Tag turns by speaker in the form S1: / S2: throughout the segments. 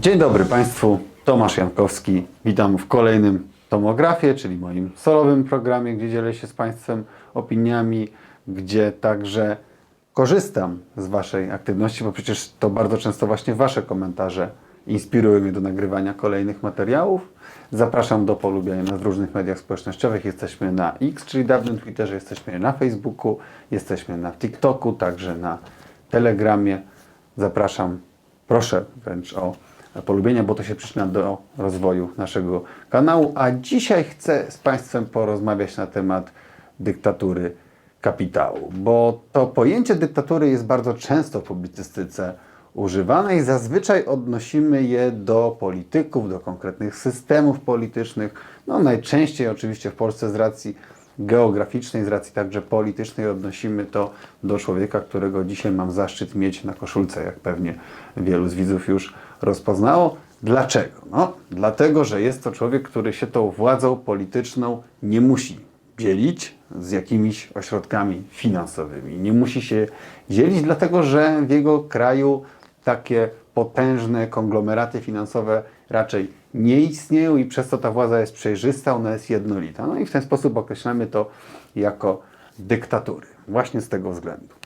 S1: Dzień dobry Państwu, Tomasz Jankowski. Witam w kolejnym Tomografie, czyli moim solowym programie, gdzie dzielę się z Państwem opiniami, gdzie także korzystam z Waszej aktywności, bo przecież to bardzo często właśnie Wasze komentarze inspirują mnie do nagrywania kolejnych materiałów. Zapraszam do polubiania nas w różnych mediach społecznościowych. Jesteśmy na X, czyli dawnym Twitterze, jesteśmy na Facebooku, jesteśmy na TikToku, także na Telegramie. Zapraszam, proszę wręcz o polubienia, bo to się przyczynia do rozwoju naszego kanału. A dzisiaj chcę z Państwem porozmawiać na temat dyktatury kapitału, bo to pojęcie dyktatury jest bardzo często w publicystyce używane i zazwyczaj odnosimy je do polityków, do konkretnych systemów politycznych. No najczęściej oczywiście w Polsce z racji geograficznej, z racji także politycznej odnosimy to do człowieka, którego dzisiaj mam zaszczyt mieć na koszulce, jak pewnie wielu z widzów już rozpoznało. Dlaczego? No, dlatego, że jest to człowiek, który się tą władzą polityczną nie musi dzielić z jakimiś ośrodkami finansowymi. Nie musi się dzielić, dlatego że w jego kraju takie potężne konglomeraty finansowe raczej nie istnieją i przez to ta władza jest przejrzysta, ona jest jednolita. No i w ten sposób określamy to jako dyktatury. Właśnie z tego względu.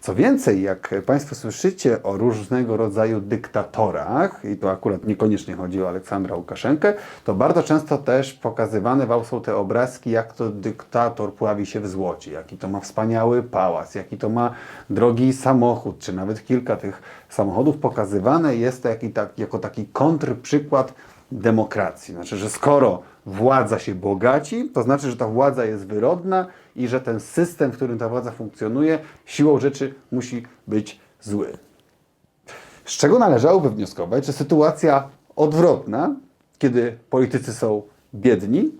S1: Co więcej, jak Państwo słyszycie o różnego rodzaju dyktatorach, i to akurat niekoniecznie chodzi o Aleksandra Łukaszenkę, to bardzo często też pokazywane wam są te obrazki, jak to dyktator pławi się w złocie, jaki to ma wspaniały pałac, jaki to ma drogi samochód, czy nawet kilka tych samochodów. Pokazywane jest to tak, jako taki kontrprzykład demokracji. Znaczy, że skoro władza się bogaci, to znaczy, że ta władza jest wyrodna i że ten system, w którym ta władza funkcjonuje, siłą rzeczy musi być zły. Z czego należałoby wnioskować, że sytuacja odwrotna, kiedy politycy są biedni,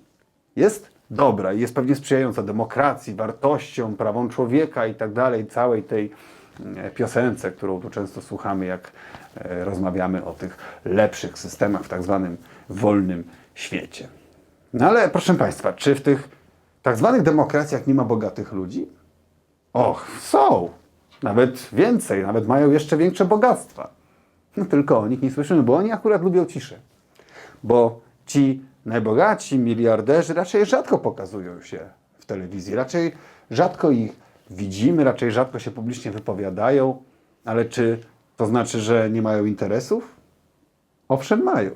S1: jest dobra i jest pewnie sprzyjająca demokracji, wartościom, prawom człowieka i tak dalej, całej tej piosence, którą tu często słuchamy, jak e, rozmawiamy o tych lepszych systemach w tak zwanym wolnym świecie. No ale proszę Państwa, czy w tych tak zwanych demokracjach nie ma bogatych ludzi? Och, są. Nawet więcej, nawet mają jeszcze większe bogactwa. No tylko o nich nie słyszymy, bo oni akurat lubią ciszę. Bo ci najbogatsi miliarderzy raczej rzadko pokazują się w telewizji, raczej rzadko ich widzimy, raczej rzadko się publicznie wypowiadają, ale czy to znaczy, że nie mają interesów? Owszem, mają.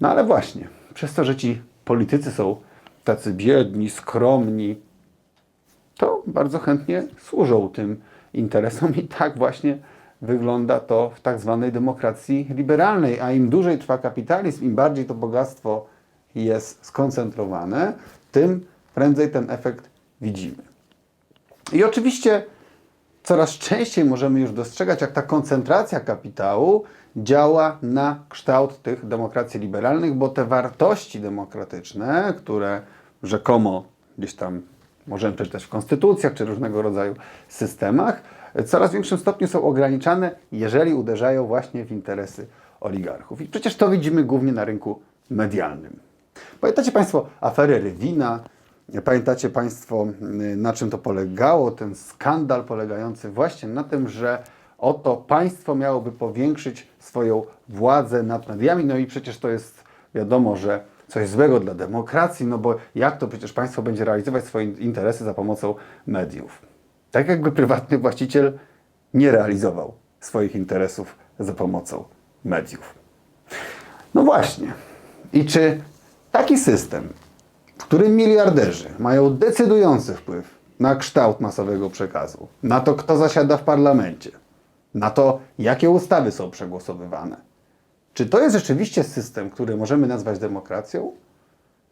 S1: No ale właśnie, przez to, że ci politycy są tacy biedni, skromni, to bardzo chętnie służą tym interesom i tak właśnie wygląda to w tak zwanej demokracji liberalnej. A im dłużej trwa kapitalizm, im bardziej to bogactwo jest skoncentrowane, tym prędzej ten efekt widzimy. I oczywiście coraz częściej możemy już dostrzegać, jak ta koncentracja kapitału działa na kształt tych demokracji liberalnych, bo te wartości demokratyczne, które rzekomo gdzieś tam możemy przeczytać w konstytucjach czy różnego rodzaju systemach, coraz większym stopniu są ograniczane, jeżeli uderzają właśnie w interesy oligarchów. I przecież to widzimy głównie na rynku medialnym. Pamiętacie Państwo aferę Rywina? Pamiętacie Państwo, na czym to polegało? Ten skandal polegający właśnie na tym, że oto państwo miałoby powiększyć swoją władzę nad mediami. No i przecież to jest wiadomo, że coś złego dla demokracji, no bo jak to przecież państwo będzie realizować swoje interesy za pomocą mediów? Tak jakby prywatny właściciel nie realizował swoich interesów za pomocą mediów. No właśnie. I czy taki system, w którym miliarderzy mają decydujący wpływ na kształt masowego przekazu, na to, kto zasiada w parlamencie, na to, jakie ustawy są przegłosowywane, czy to jest rzeczywiście system, który możemy nazwać demokracją?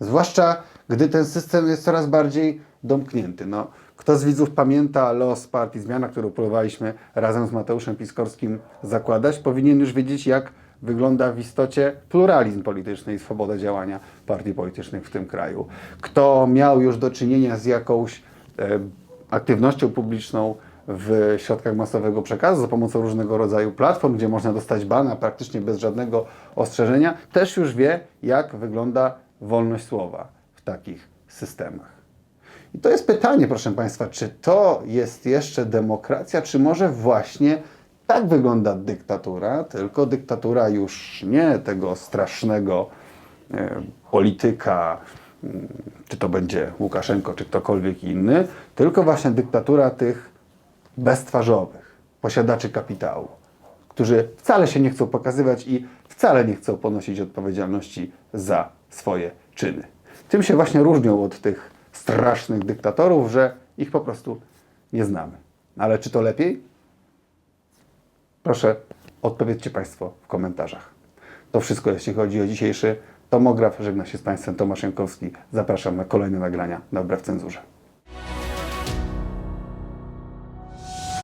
S1: Zwłaszcza gdy ten system jest coraz bardziej domknięty. No, kto z widzów pamięta los partii Zmiana, którą próbowaliśmy razem z Mateuszem Piskorskim zakładać, powinien już wiedzieć, jak wygląda w istocie pluralizm polityczny i swoboda działania partii politycznych w tym kraju. Kto miał już do czynienia z jakąś e, aktywnością publiczną w środkach masowego przekazu za pomocą różnego rodzaju platform, gdzie można dostać bana praktycznie bez żadnego ostrzeżenia, też już wie, jak wygląda wolność słowa w takich systemach. I to jest pytanie, proszę Państwa, czy to jest jeszcze demokracja, czy może właśnie Tak wygląda dyktatura, tylko dyktatura już nie tego strasznego e, polityka, mm, czy to będzie Łukaszenko, czy ktokolwiek inny, tylko właśnie dyktatura tych beztwarzowych, posiadaczy kapitału, którzy wcale się nie chcą pokazywać i wcale nie chcą ponosić odpowiedzialności za swoje czyny. Tym się właśnie różnią od tych strasznych dyktatorów, że ich po prostu nie znamy. Ale czy to lepiej? Proszę, odpowiedzcie Państwo w komentarzach. To wszystko, jeśli chodzi o dzisiejszy tomograf. Żegna się z Państwem Tomasz Jankowski. Zapraszam na kolejne nagrania na Wbrew Cenzurze.